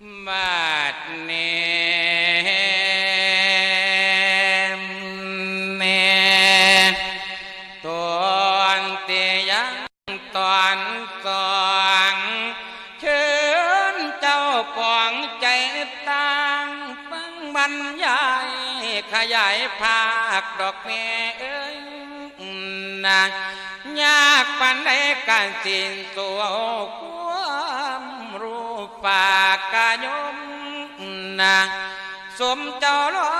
บาดเนมเนตอนเตยังตอนสองเชิญเจ้าปองใจต่างฟังบรรยายขยายภาคดอกเมเอ้ยนะยากปันใดการสิ้นตัว นะสมเจ้าล้อ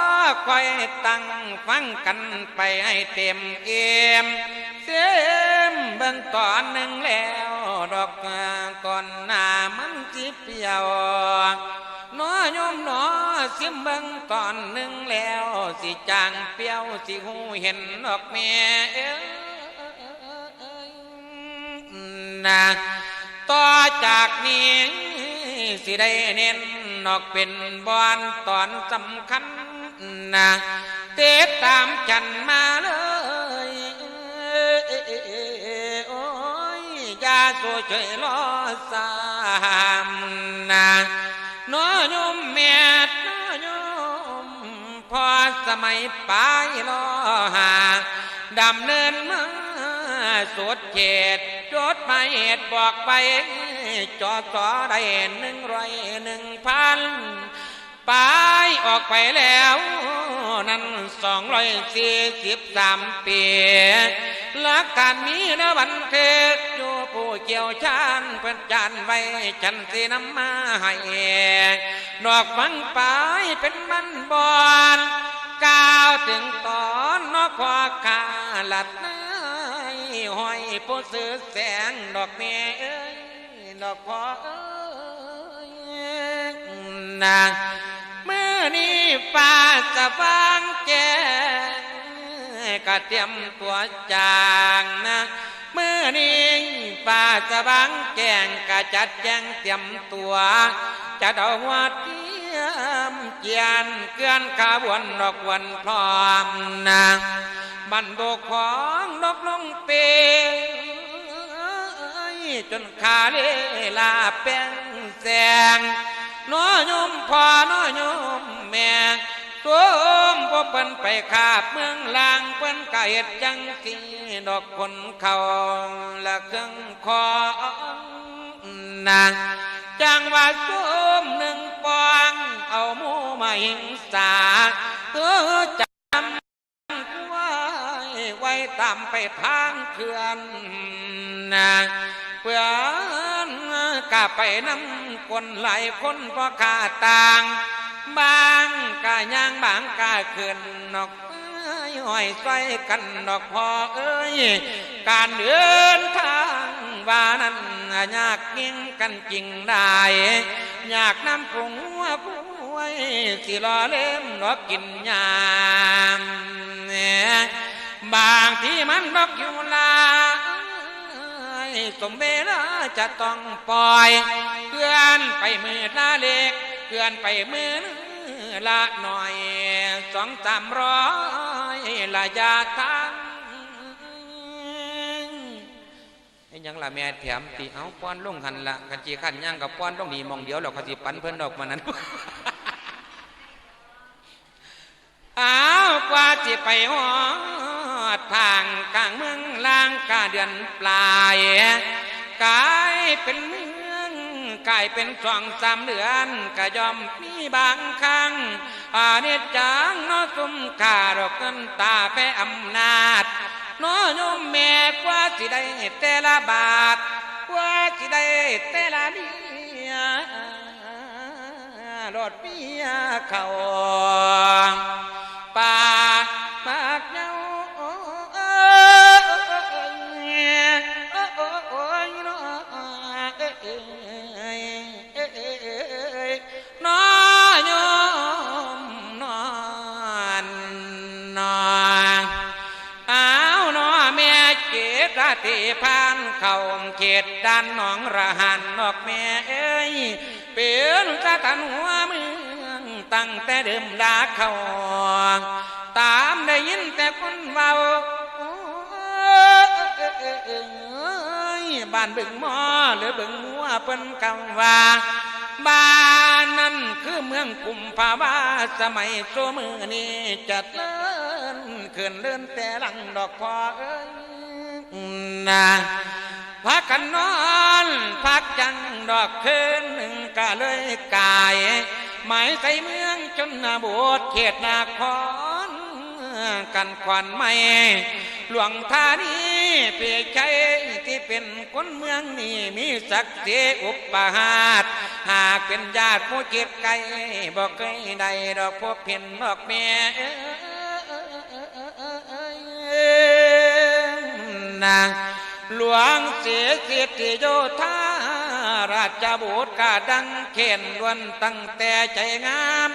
คอยตั้งฟังกันไปให้เต็มเอี่ยมเสียมเบิ่งตอนหนึ่งแล้ว ดอกก่อนหน้ามันสิเปรียวน้อยมน้อสิมเบิ่งตอนหนึ่งแล้ว สิจางเปรียวสิหูเห็นดอกแม่เอ้ยนะต่อจากนี้สิได้เน้น นอกเป็นบอนตอนสำคัญนะเตดตามฉันมาเลยโอ้ยอยาโซช่วยรอสามนะน้อยโยมแม่น้อยมพอสมัยปลายรอหาดำเนินมา สวดเขตจดหมายเหตุบอกไป จอสอได้หนึ่งร้อยหนึ่งพันไปออกไปแล้ว นั้นสองร้อยสี่สิบสามปีหลักการมีนะบันเทศอยู่ผู้เกี่ยวชาญเพื่อนจานไว้ฉันสินำมาให้ดอกฟังไปเป็นมันบอนก้าวถึงตอนนอกควาคาหลัดนา ห้อยผู้ซื้อแสงดอกเมเอ้ยดอกพอเอ้ยนางเมื่อนี้ฟ้าจะวางแจ้งก็เตรียมตัวจางนะเมื่อนี้ฟ้าจะวางแจ้งก็จัดแจงเตรียมตัวจะเอาหัวเทียมเจียนเกลื่อนขบวนดอกวันพร้อมนะ บันโบกของนกลงเปจนขาเลลาแป้งแสงน้อยมพ่อน้อยมแม่ตัวมบ่เปิ้นไปขาบเมืองลางเปิ้นกะเฮ็ดจังสีดอกคนเขาละเครื่องคอนะจังว่าส้มหนึ่งปองเอาหมูมาหิงสาตัวจ ตามไปทางเขื่อนนะเพื่อนกะไปน้ำคนไหลคนพอขาต่าง บางกะย่างบางกะขึ้นนอกเอ้ยห้อยใส่กันดอกพอเอ้ย การเดินทางว่านั้นยากยิ่งกันจริงได้อยากน้ำผงหัวผู้ไว้สิรอเล่มดอกินยามเนี่ย บางที่มันดอกอยู่ลาสมเวลาจะต้องปล่อยเพื่อนไปมือละเล็กเพื่อนไปมือละหน่อยสองสามร้อยละยาทางไอ้ยังละแม่แถมตีเอาป้อนลงหันละกันจีขันย่างกับป้อนต้องดีมองเดียวเราก็สิปันเพิ่นดอกมานั้นอ้าวกว่าจะไปหอางกลางเมืองล่างกาเดือนปลายกลายเป็นเมืองกลายเป็นสองสามเดือนก็ยอมมีบางครั้งอาเนจจังน้อสุมขาดอกเงินตาแพ้อำนาจน้อยมแม่กว่าสิได้แต่ละบาทกว่าสิได้แต่ละเดียรถเมียเขา ตราติพานเข้าเขตด้านหนองระหันนอกแม่เอ้ยเป็นสถานหัวเมืองตั้งแต่เดิมดาเขาตามได้ยินแต่คนเบาบ้านบึงหมอหรือบึงมัวเปิ้นกำว่าบ้านนั้นคือเมืองกุมภาวาสมัยโซมือนี้จัดเลินขึ้นเลื่อนแต่หลังดอกพอเอ้ย นะพักกันนอนพักจังดอกคืนหนึ่งก็เลยกายหมายใส่เมืองจนนาบทเขตนาครกันควันไม่หลวงทานีเพียใจที่เป็นคนเมืองนี่มีศักดิ์ศรีอุปหาตหากเป็นญาติผู้เจ็บไก่บอกเคยใดดอกพบเพียนดอกแม่ นาง หลวงเสียสิทธิโยธาราชบุตรกาดังเข็นล้วนตั้งแต่ใจงาม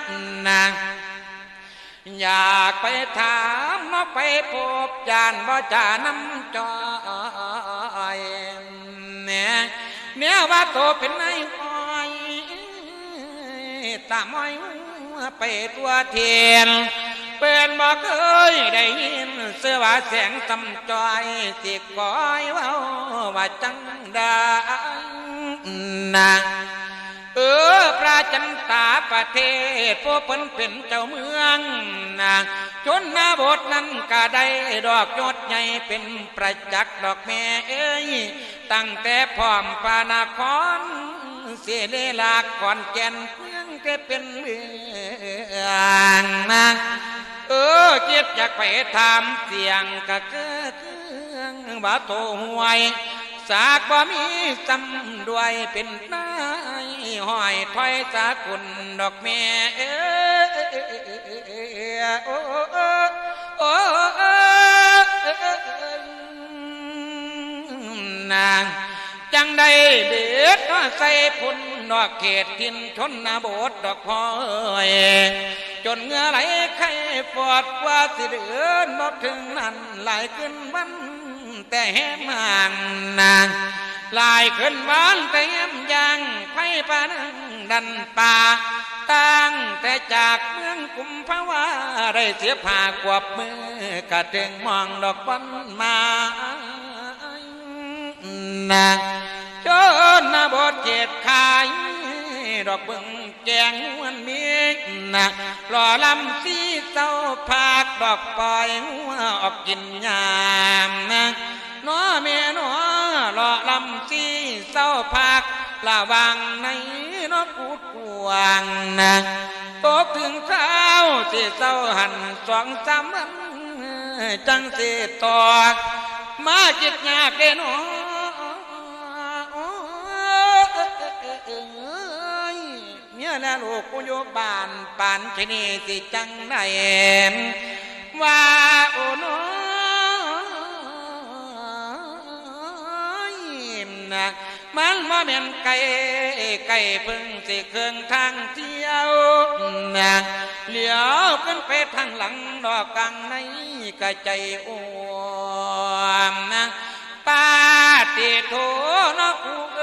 นางอยากไปถามมาไปพบจานบ่จาน้ำจอยเนี่ยเนี่ยว่าโตเป็นนายอ้อยตามอ้อยไปตัวเทียน เป็นบ่เคยได้ยินเสื้อว่าแสงตำจอยสิก้อยเว้าว่าจังด้นะเออพระจันตาประเทศพวกเพิ่นเป็นเจ้าเมืองนะชนนาบทนั้นก็ได้ดอกยศใหญ่เป็นประจักษ์ดอกแม่เอ้ยตั้งแต่พร้อมปานครเสียเลลาก่อนแก่นเมืองจะเป็นเมืองนะ เออเจ็บอยากไปถามเสียงกะเกิดเครื่องว่าโตหวยสากบ่มีจำด้วยเป็นนายห้อยถอยสากุลดอกแม่เอ้โอ้โอ้นางจังได้เบ็ดก็ใส่พุ่นดอกเขตทินชนนาโบดดอกพอย จนเงื่อไหลไข้ปอดกว่าสิเดือนบ่ถึงนั้นไหลขึ้นวัน แต่แหมห่างนางลายขึ้นบ้านแต่แหมยังไผ่ปานังดันป่าตั้งแต่จากเมืองกุมภาวาได้เสียผ่ากวบมือกระถึงมองดอกบอนมานะจนนาบทเจ็ดขายดอกบึง แจงมันเมีนะรอลำสีเศร้าพากดอกปล่อยหัวออกกินยามนะน้อเมียน้อรอลำสีเศร้าพากระวังในนกกูดกวางนะตกถึงเช้าสิเศร้าหันสองสามจังสิต่อมาจิตยากเด้น้อ เมียและลูกกูอยู่บ้านปานชนีสิจังไดว่าโอ้น้อยนะมันมาเมียนไก่ไก่พิ่งสิเครื่องทางเที่ยวนะเหลียวขึ้นไปทางหลังดอกกังในกะใจอ้วมนะปาติโถนกอูเ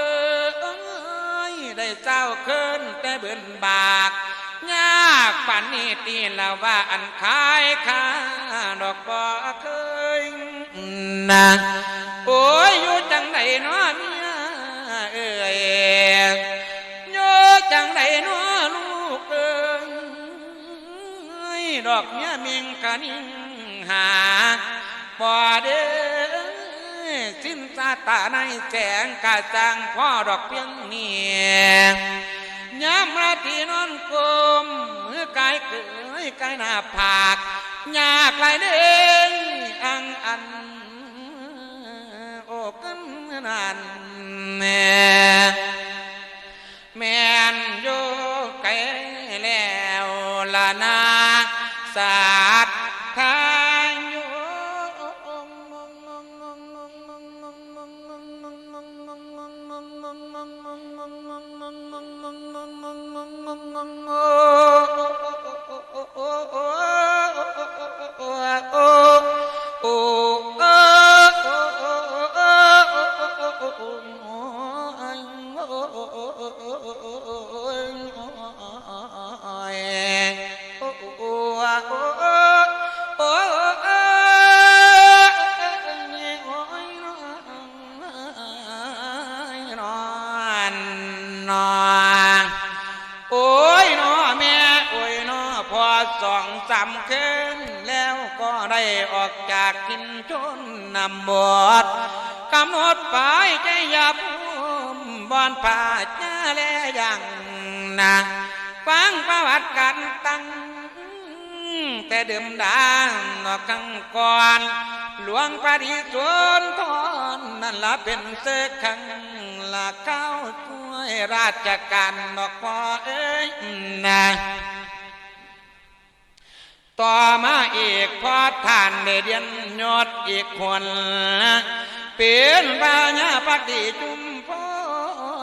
ได้เจ้าคืนแต่เบิ่นบากยากปันนี้ตีละว่าอันขายค่าดอกบ่เคยนะโอ้ยอยู่จังไหนเนาะเมียเอ้ยอยู่จังไหนเนาะลูกเอ้ยดอกเมียมิงกันิงหาบ่เด้อ สิ้นตาตาในแสงกาจังพ่อดอกเพียงเนียยามราตรีนอนกลมมือกายเกยกายหน้าผากยากไหลเด้งอังอันโอ้กันนานแม่แม่นอยู่ไกลแล้วละนาสา ออกจากกินชนนำบวชกำหนดไปใจยับบอนป่าเจ้าแลยังนะฟังประวัติกันตั้งแต่เดิมดานนอกกังก่อนหลวงปฏิสวนทอนนั่นละเป็นเสกขังละเข้าช่วยราชการนอกพอเอ้ยนะ ต่อมาอีกพอท่านไดเดียนยอดอีกคนเป็นปัญญาปฏิจุมพ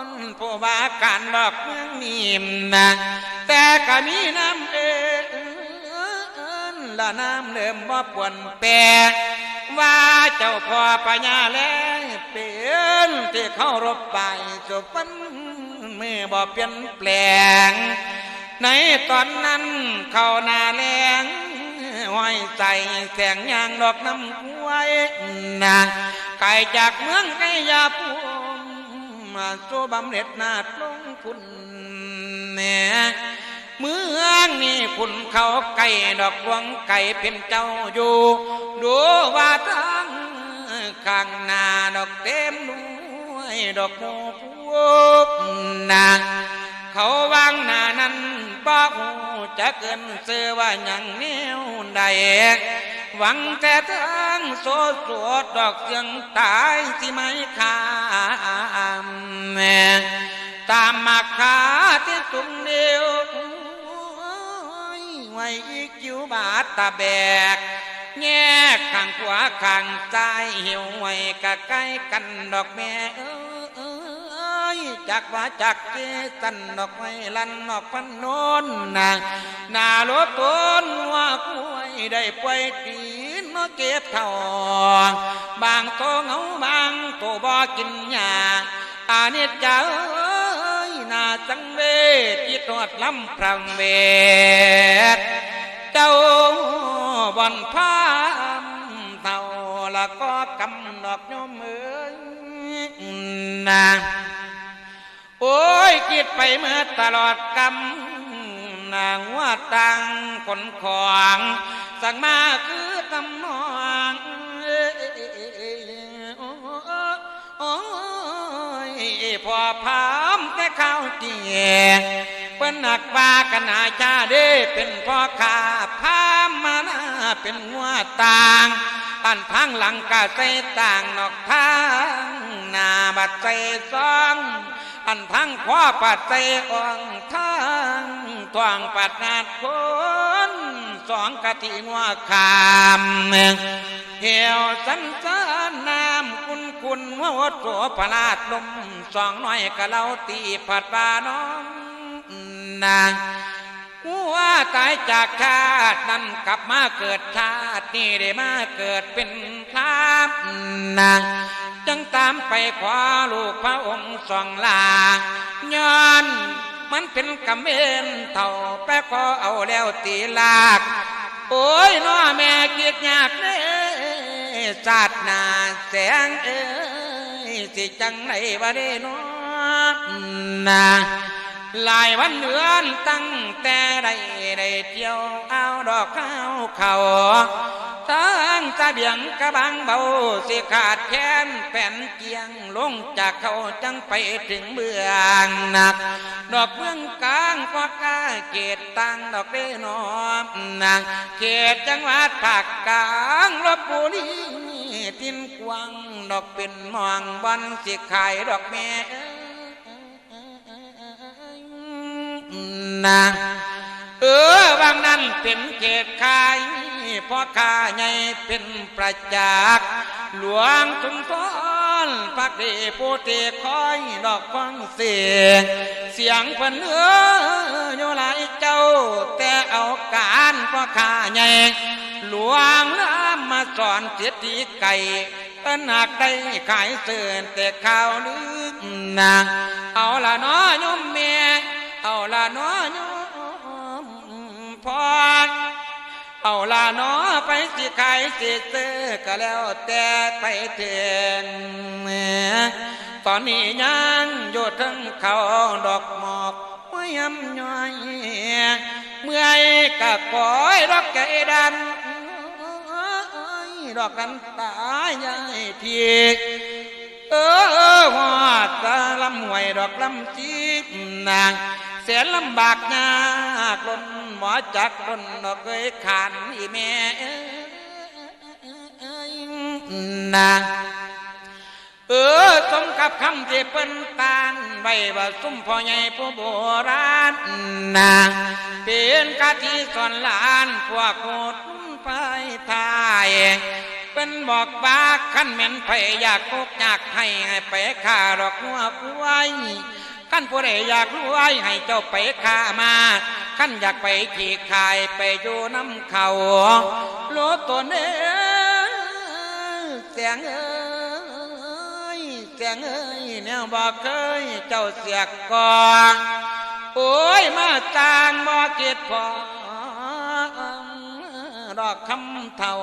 ลผู้ว่าการดอกเมืองนิมนะแต่ก็มีน้ำเอนละน้ำเริ่มบ่ปวนแปรว่าเจ้าพ่อปัญญาแล้วเป็นที่เข้ารบไปสุปันมือบ่เปลี่ยนแปลง ในตอนนั้นเขานาแรง ห้อยใส่แสงยางดอกน้ำกล้วยนะไก่จากเมืองไกยาพูมมาสู้บำเหน็จนาดลงคุณเนี่ยเมืองนี่คุณเขาไก่ดอกดวงไก่เป็นเจ้าอยู่ ดูว่าทั้งข้างหน้าดอกเต็มด้วยดอกโมพูนาง เขาวางหน้านั้นบ่หูจะเกินเสือว่าอย่างแนวใดหวังแต่ทั้งโซสวดดอกเสียงตายสิไม่ขาแม่ตามมาขาที่สุงเดียวไว้อีกอยู่บาทตาแบกแง่ข้างขวาข้างซ้ายเหี่ยวไว้กะใกล้กันดอกแม่เอ้ จากว่าจากเกสันดอกไม้ลันดอกพันโนนนางนาลดต้นว่าคุยได้ป่วยตีนมาเก็บเท่าบางโตเงาบางโตบ่กินยาอาเนจจาเอ้ยนาจังเวจิตทอดลำพรังเวทเจ้าบอนพามเท่าละก็กำดอกโยมเอ้ยนะ โอ้ยคิดไปเมื่อตลอดกำนางว่าตังคนของสั่งมาคือตำนองโอ้ยพอพามแต่ข้าวเจียเป็นหนักปากันอาชาเด้เป็นพ่อข้าพามมานาเป็นหัวต่างปันทางหลังกะใส่ต่างนอกทางนาบัดใส่ซอง อันทั้งขวาปัดใส่อ่องทางทวงปัดนาดคนสองกะทิงัวขามเหี่ยวสันสานน้ำคุณคุณหัวตัวพลาดลมสองน้อยกะเล่าตีผัดบาน้องนางหัวตายจากชาตินั้นกลับมาเกิดชาตินี่ได้มาเกิดเป็นพรามนาง จึงตามไปขวาลูกพระองค์สองลาย้อนมันเป็นกำเนินเท่าแปะก็เอาแล้วตีลาก โอ้ยน้อแม่เกียดยากเด้ศาสนาแสงเอ้ยสิจังไหนวะเด้น้อนาหลายวันเดือนตั้งแต่ได้ได้เที่ยวเอาดอกข้าวเขา ทั้งตะเบียงกระบังเบาสิขาดแค้นแผ่นเกียงลงจากเขาจังไปถึงเมืองหนัก ดอกเมืองกลางก็กาเกตตังดอกเรนอมนางเขตจังหวัดภาคกลางลบบุรีทินกวางดอกเป็นมองบอนสิขายดอกแม่เอ้ยนะเออบางนั้นเป็นเขตขาย พ่อข้าใหญ่เป็นประจักษ์หลวงทุนทอนพักดีผู้เตคอยดอกฟังเสียง เสียงเพันเอออยู่หลายเจ้า แต่เอาการพ่อข้าใหญ่หลวงน้ำมาสอนเสียทีไก่เป็นหากได้ขายเสื่อนแต่ข้าวลึกนะเอาละน้อยมเมียเอาละน้อยมพร เอาละเน้อไปสิขายสิซื้อก็แล้วแต่ไปเถึงตอนนี้ยังอยู่ทั้งเขาดอกหมอกไม่ยำย่อยเมื่อยกะคอยดอกไก่ดันดอกกันตายยายพี่เออหอดตาลำหวยดอกลำจีบนาง แสนลำบากยากล้นหมอจักล้นดอกเคยขานอีแม่นาเออสมกับคำที่เปิ้นตานไว้ว่าซุ่มพ่อใหญ่ผู้โบราณนะเป็นกะทิสอนหลานพวกโคตรไปทายเป็นบอกว่าขั้นเหม็นไผอยากคุกอยากให้ไปฆ่าดอกหัวกล้วย ขั้นผู้ใดอยากรวยให้เจ้าไปฆ่ามาขั้นอยากไปขี่ขายไปอยู่น้ำเขาโลตัวเนื้อเสียงเอ้ยเสียงเอ้ยแนวบอกเคยเจ้าเสียกก่อนโอ้ยมาจางบ่เกิดพอดอกคำเท่า